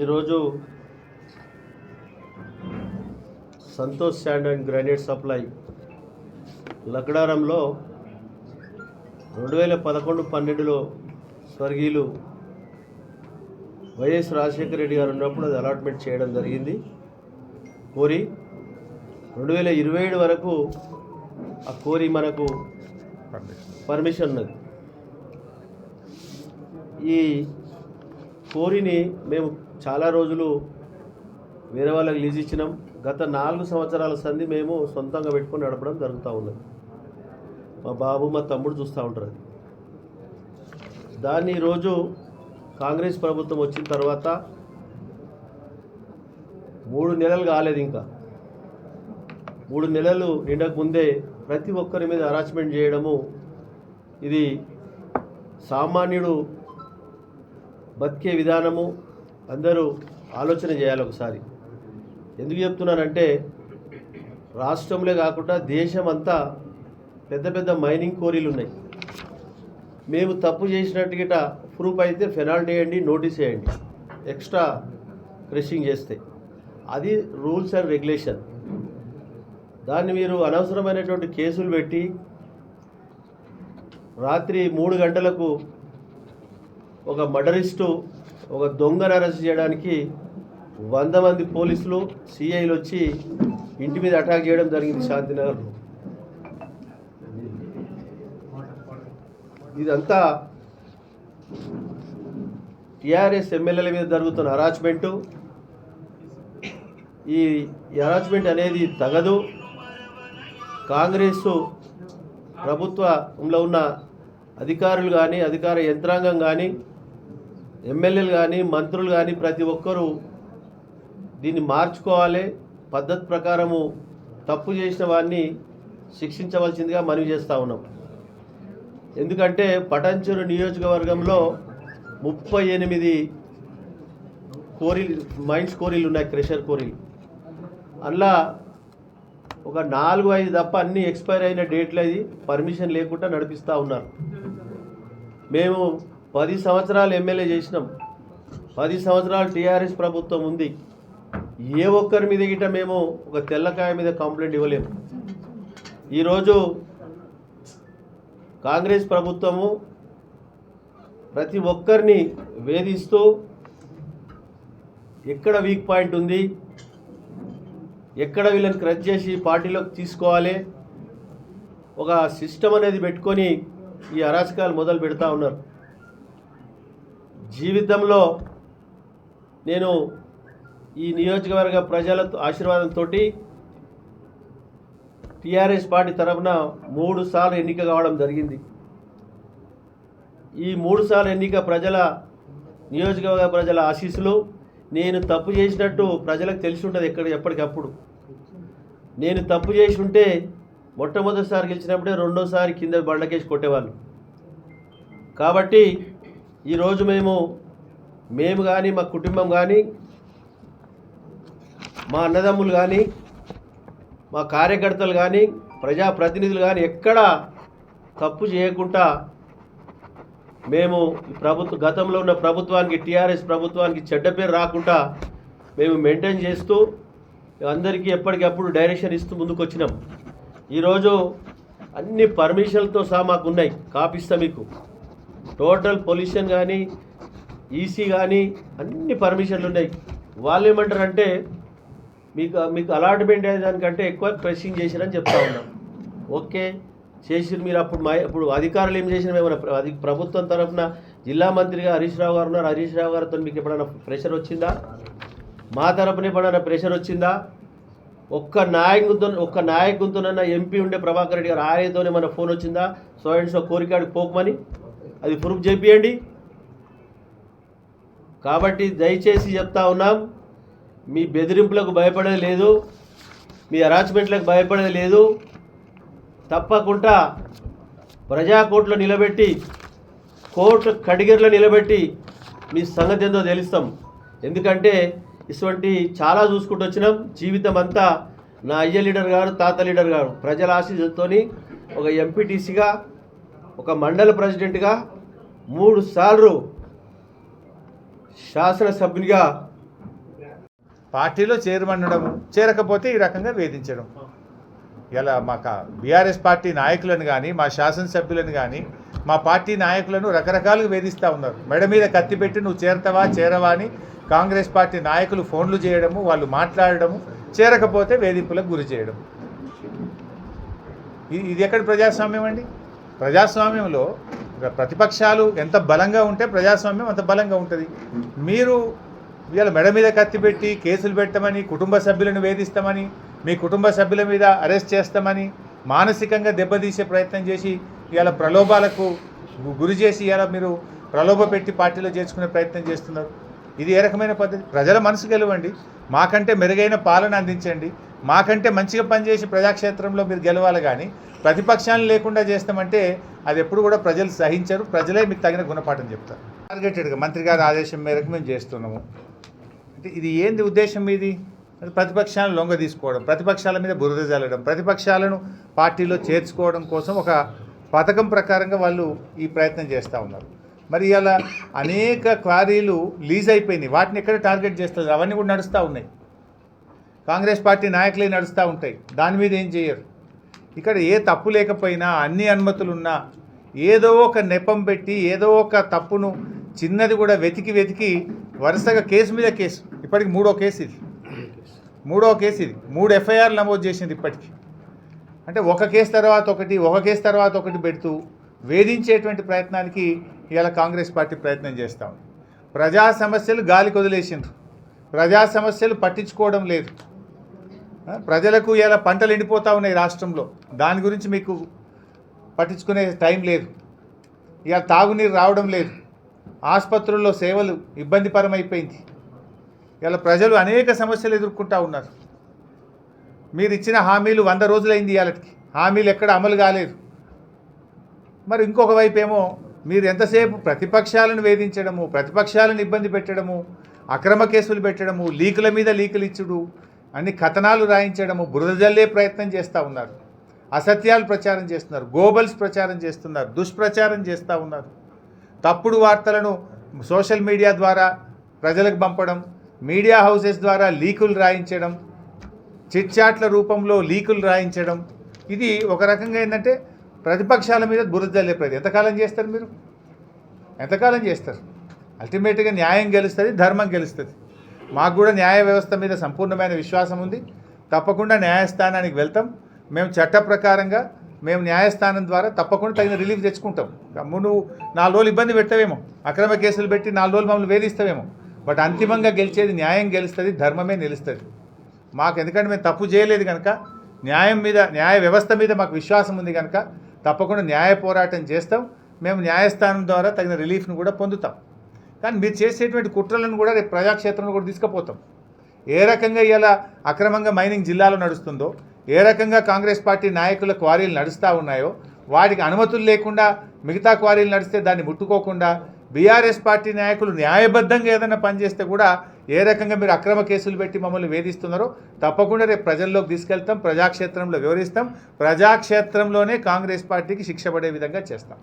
ఈరోజు Santosh sand and granite supply లక్డారంలో రెండు వేల పదకొండు పన్నెండులో స్వర్గీయులు వైఎస్ రాజశేఖర రెడ్డి గారు ఉన్నప్పుడు అది అలాట్మెంట్ చేయడం జరిగింది. కోరి రెండు వేల ఇరవై ఏడు వరకు ఆ కోరి మనకు పర్మిషన్ ఉన్నది. ఈ కోరిని మేము చాలా రోజులు వేరే వాళ్ళకి లీజ్ ఇచ్చినాం. గత నాలుగు సంవత్సరాల సంధి మేము సొంతంగా పెట్టుకొని నడపడం జరుగుతూ ఉన్నది. మా బాబు మా తమ్ముడు చూస్తూ ఉంటారు అది. దాన్ని ఈరోజు కాంగ్రెస్ ప్రభుత్వం వచ్చిన తర్వాత మూడు నెలలు కాలేదు ఇంకా. మూడు నెలలు నిండక ముందే ప్రతి ఒక్కరి మీద హరాస్మెంట్ చేయడము ఇది సామాన్యుడు బతికే విధానము అందరూ ఆలోచన చేయాలి ఒకసారి. ఎందుకు చెప్తున్నానంటే రాష్ట్రంలో కాకుండా దేశం అంతా పెద్ద పెద్ద మైనింగ్ కోరీలు ఉన్నాయి. మేము తప్పు చేసినట్టు గిట ప్రూఫ్ అయితే ఫెనాల్టీ వేయండి నోటీస్ వేయండి. ఎక్స్ట్రా క్రషింగ్ చేస్తే. అది రూల్స్ అండ్ రెగ్యులేషన్. దాన్ని మీరు అనవసరమైనటువంటి కేసులు పెట్టి రాత్రి మూడు గంటలకు ఒక మర్డరిస్టు ఒక దొంగను అరెస్ట్ చేయడానికి వంద మంది పోలీసులు సిఐలు వచ్చి ఇంటి మీద అటాక్ చేయడం జరిగింది శాంతినగర్లో ఇదంతా టిఆర్ఎస్ ఎమ్మెల్యేల మీద జరుగుతున్న అరాచ్మెంటు ఈ అరాచ్మెంట్ అనేది తగదు. కాంగ్రెస్ ప్రభుత్వంలో ఉన్న అధికారులు కానీ అధికార యంత్రాంగం కానీ ఎమ్మెల్యేలు కానీ మంత్రులు కానీ ప్రతి ఒక్కరూ దీన్ని మార్చుకోవాలి. పద్ధతి ప్రకారము తప్పు చేసిన వారిని శిక్షించవలసిందిగా మనవి చేస్తూ ఉన్నాం. ఎందుకంటే పటంచెరు నియోజకవర్గంలో ముప్పై ఎనిమిది కోరీలు మైన్స్ కోరీలు ఉన్నాయి క్రెషర్ కోరీలు. అందులో ఒక నాలుగు ఐదు తప్ప అన్ని ఎక్స్పైర్ అయిన డేట్లు అది పర్మిషన్ లేకుండా నడిపిస్తూ ఉన్నారు. మేము పది సంవత్సరాలు ఎమ్మెల్యే చేసినాం. పది సంవత్సరాలు టీఆర్ఎస్ ప్రభుత్వం ఉంది. ఏ ఒక్కరి మీద గిట మేము ఒక తెల్లకాయ మీద కంప్లైంట్ ఇవ్వలేము. ఈరోజు కాంగ్రెస్ ప్రభుత్వము ప్రతి ఒక్కరిని వేధిస్తూ ఎక్కడ వీక్ పాయింట్ ఉంది ఎక్కడ వీళ్ళని క్రచ్ చేసి పార్టీలోకి తీసుకోవాలి ఒక సిస్టమ్ అనేది పెట్టుకొని ఈ అరాచకాలు మొదలు పెడతా ఉన్నారు. జీవితంలో నేను ఈ నియోజకవర్గ ప్రజల ఆశీర్వాదంతో టీఆర్ఎస్ పార్టీ తరఫున మూడు సార్లు ఎన్నిక కావడం జరిగింది. ఈ మూడు సార్లు ఎన్నిక ప్రజల నియోజకవర్గ ప్రజల ఆశీస్సులు నేను తప్పు చేసినట్టు ప్రజలకు తెలిసి ఉంటుంది ఎక్కడ ఎప్పటికప్పుడు. నేను తప్పు చేసి ఉంటే మొట్టమొదటిసారి గెలిచినప్పుడే రెండోసారి కింద బళ్ళకేసి కొట్టేవాళ్ళు. కాబట్టి ఈరోజు మేము మేము కానీ మా కుటుంబం కానీ మా అన్నదమ్ములు కానీ మా కార్యకర్తలు కానీ ప్రజాప్రతినిధులు కానీ ఎక్కడ తప్పు చేయకుండా మేము ఈ ప్రభుత్వ గతంలో ఉన్న ప్రభుత్వానికి టీఆర్ఎస్ ప్రభుత్వానికి చెడ్డ పేరు రాకుండా మేము మెయింటైన్ చేస్తూ అందరికీ ఎప్పటికప్పుడు డైరెక్షన్ ఇస్తూ ముందుకు వచ్చినాం ఈరోజు అన్ని పర్మిషన్లతో సహా మాకు ఉన్నాయి. కాపిస్తా మీకు. టోటల్ పొల్యూషన్ కానీ ఈసీ కానీ అన్ని పర్మిషన్లు ఉన్నాయి వాళ్ళు ఏమంటారంటే మీకు మీకు అలాట్మెంట్ దానికంటే ఎక్కువ ప్రెషింగ్ చేసిరని చెప్తా ఉన్నాం. ఓకే చేసి మీరు అప్పుడు మా ఇప్పుడు అధికారులు ఏం చేసిన ఏమైనా అది ప్రభుత్వం తరఫున జిల్లా మంత్రిగా హరీష్ రావు గారు ఉన్నారు. హరీష్ రావు గారితో మీకు ఎప్పుడైనా ప్రెషర్ వచ్చిందా? మా తరపున ఎప్పుడైనా ప్రెషర్ వచ్చిందా? ఒక్క నాయకుతో ఒక్క నాయకుతోనన్నా ఎంపీ ఉండే ప్రభాకర్ రెడ్డి గారు ఆయనతోనే మన ఫోన్ వచ్చిందా? సో అండ్ సో కోరికాడికి పోకమని? అది ప్రూఫ్ చేపియండి. కాబట్టి దయచేసి చెప్తా ఉన్నాం మీ బెదిరింపులకు భయపడేది లేదు మీ అరాచ్మెంట్లకు భయపడేది లేదు. తప్పకుండా ప్రజాకోర్టులో నిలబెట్టి కోర్టు కడిగర్లో నిలబెట్టి మీ సంగతి ఏందో తెలుస్తాం. ఎందుకంటే ఇటువంటి చాలా చూసుకుంటూ వచ్చినాం. జీవితం అంతా నా అయ్య లీడర్ గారు తాత లీడర్ గారు ప్రజల ఆశీస్సుతోని ఒక ఎంపీటీసీగా ఒక మండల ప్రెసిడెంట్గా మూడు సార్లు శాసనసభ్యునిగా పార్టీలో చేరమనడం చేరకపోతే ఈ రకంగా వేధించడం. ఇలా మా బీఆర్ఎస్ పార్టీ నాయకులను కానీ మా శాసనసభ్యులను కానీ మా పార్టీ నాయకులను రకరకాలుగా వేధిస్తూ ఉన్నారు. మెడ మీద కత్తి పెట్టి నువ్వు చేరతావా చేరవా అని కాంగ్రెస్ పార్టీ నాయకులు ఫోన్లు చేయడము వాళ్ళు మాట్లాడడము చేరకపోతే వేధింపులకు గురి చేయడం. ఇది ఇది ఎక్కడ ప్రజాస్వామ్యం అండి? ప్రజాస్వామ్యంలో ప్రతిపక్షాలు ఎంత బలంగా ఉంటే ప్రజాస్వామ్యం అంత బలంగా ఉంటుంది. మీరు ఇవాళ మెడ మీద కత్తి పెట్టి కేసులు పెట్టమని కుటుంబ సభ్యులను వేధిస్తామని మీ కుటుంబ సభ్యుల మీద అరెస్ట్ చేస్తామని మానసికంగా దెబ్బతీసే ప్రయత్నం చేసి ఇవాళ ప్రలోభాలకు గురి చేసి ఇవాళ మీరు ప్రలోభ పెట్టి పార్టీలో చేర్చుకునే ప్రయత్నం చేస్తున్నారు. ఇది ఏ రకమైన పద్ధతి? ప్రజల మనసు గెలవండి. మాకంటే మెరుగైన పాలన అందించండి. మాకంటే మంచిగా పనిచేసి ప్రజాక్షేత్రంలో మీరు గెలవాలి కానీ ప్రతిపక్షాలు లేకుండా చేస్తామంటే అది ఎప్పుడు కూడా ప్రజలు సహించరు. ప్రజలే మీకు తగిన గుణపాఠం చెప్తారు. టార్గెటెడ్గా మంత్రి గారి ఆదేశం మేరకు మేము చేస్తున్నాము. అంటే ఇది ఏంది ఉద్దేశం ఇది ప్రతిపక్షాలను లొంగ తీసుకోవడం ప్రతిపక్షాల మీద బురద జల్లడం ప్రతిపక్షాలను పార్టీలో చేర్చుకోవడం కోసం ఒక పథకం ప్రకారంగా వాళ్ళు ఈ ప్రయత్నం చేస్తూ ఉన్నారు. మరి ఇలా అనేక క్వారీలు లీజ్ అయిపోయినాయి. వాటిని ఎక్కడ టార్గెట్ చేస్తారు? అవన్నీ కూడా నడుస్తూ ఉన్నాయి. కాంగ్రెస్ పార్టీ నాయకులే నడుస్తూ ఉంటాయి. దాని మీద ఏం చేయరు? ఇక్కడ ఏ తప్పు లేకపోయినా అన్ని అనుమతులున్నా ఏదో ఒక నెపం పెట్టి ఏదో ఒక తప్పును చిన్నది కూడా వెతికి వెతికి వరుసగా కేసు మీద కేసు. ఇప్పటికి మూడో కేసు ఇది. మూడో కేసు ఇది. మూడు ఎఫ్ఐఆర్ నమోదు చేసింది ఇప్పటికి. అంటే ఒక కేసు తర్వాత ఒకటి ఒక కేసు తర్వాత ఒకటి పెడుతూ వేధించేటువంటి ప్రయత్నానికి ఇవాళ కాంగ్రెస్ పార్టీ ప్రయత్నం చేస్తూ ఉంది. ప్రజా సమస్యలు గాలికి వదిలేసిండ్రు. ప్రజా సమస్యలు పట్టించుకోవడం లేదు. ప్రజలకు ఇలా పంటలు ఎండిపోతూ ఉన్నాయి రాష్ట్రంలో. దాని గురించి మీకు పట్టించుకునే టైం లేదు. ఇక తాగునీరు రావడం లేదు. ఆసుపత్రుల్లో సేవలు ఇబ్బందికరమైపోయింది ఇలా ప్రజలు అనేక సమస్యలు ఎదుర్కొంటూ ఉన్నారు. మీరు ఇచ్చిన హామీలు వంద రోజులైంది ఇవాళకి. హామీలు ఎక్కడ అమలు కాలేదు. మరి ఇంకొక వైపు ఏమో మీరు ఎంతసేపు ప్రతిపక్షాలను వేధించడము ప్రతిపక్షాలను ఇబ్బంది పెట్టడము అక్రమ కేసులు పెట్టడము లీకుల మీద లీకులు ఇచ్చుడు అన్ని కథనాలు రాయించడము బురద జల్లే ప్రయత్నం చేస్తూ ఉన్నారు. అసత్యాలు ప్రచారం చేస్తున్నారు. గోబల్స్ ప్రచారం చేస్తున్నారు. దుష్ప్రచారం చేస్తూ ఉన్నారు. తప్పుడు వార్తలను సోషల్ మీడియా ద్వారా ప్రజలకు పంపడం మీడియా హౌసెస్ ద్వారా లీకులు రాయించడం చిట్చాట్ల రూపంలో లీకులు రాయించడం ఇది ఒక రకంగా ఏంటంటే ప్రతిపక్షాల మీద బురద జల్లే ప్రయత్నం. ఎంతకాలం చేస్తారు మీరు? ఎంతకాలం చేస్తారు? అల్టిమేట్గా న్యాయం గెలుస్తుంది ధర్మం గెలుస్తుంది. మాకు కూడా న్యాయ వ్యవస్థ మీద సంపూర్ణమైన విశ్వాసం ఉంది. తప్పకుండా న్యాయస్థానానికి వెళ్తాం. మేము చట్ట ప్రకారంగా మేము న్యాయస్థానం ద్వారా తప్పకుండా తగిన రిలీఫ్ తెచ్చుకుంటాం. నువ్వు నాలుగు రోజులు ఇబ్బంది పెట్టవేమో. అక్రమ కేసులు పెట్టి నాలుగు రోజులు మమ్మల్ని వేధిస్తావేమో. బట్ అంతిమంగా గెలిచేది న్యాయం గెలుస్తుంది ధర్మమే నిలుస్తుంది. మాకు ఎందుకంటే మేము తప్పు చేయలేదు కనుక న్యాయం మీద న్యాయ వ్యవస్థ మీద మాకు విశ్వాసం ఉంది కనుక తప్పకుండా న్యాయ పోరాటం చేస్తాం. మేము న్యాయస్థానం ద్వారా తగిన రిలీఫ్ను కూడా పొందుతాం. కానీ మీరు చేసేటువంటి కుట్రలను కూడా రేపు ప్రజాక్షేత్రంలో కూడా తీసుకుపోతాం. ఏ రకంగా ఇలా అక్రమంగా మైనింగ్ జిల్లాలో నడుస్తుందో ఏ రకంగా కాంగ్రెస్ పార్టీ నాయకుల క్వారీలు నడుస్తూ ఉన్నాయో వాటికి అనుమతులు లేకుండా మిగతా క్వారీలు నడిస్తే దాన్ని ముట్టుకోకుండా బీఆర్ఎస్ పార్టీ నాయకులు న్యాయబద్ధంగా ఏదైనా పనిచేస్తే కూడా ఏ రకంగా మీరు అక్రమ కేసులు పెట్టి మమ్మల్ని వేధిస్తున్నారో తప్పకుండా రేపు ప్రజల్లోకి తీసుకెళ్తాం ప్రజాక్షేత్రంలో వివరిస్తాం. ప్రజాక్షేత్రంలోనే కాంగ్రెస్ పార్టీకి శిక్ష పడే విధంగా చేస్తాం.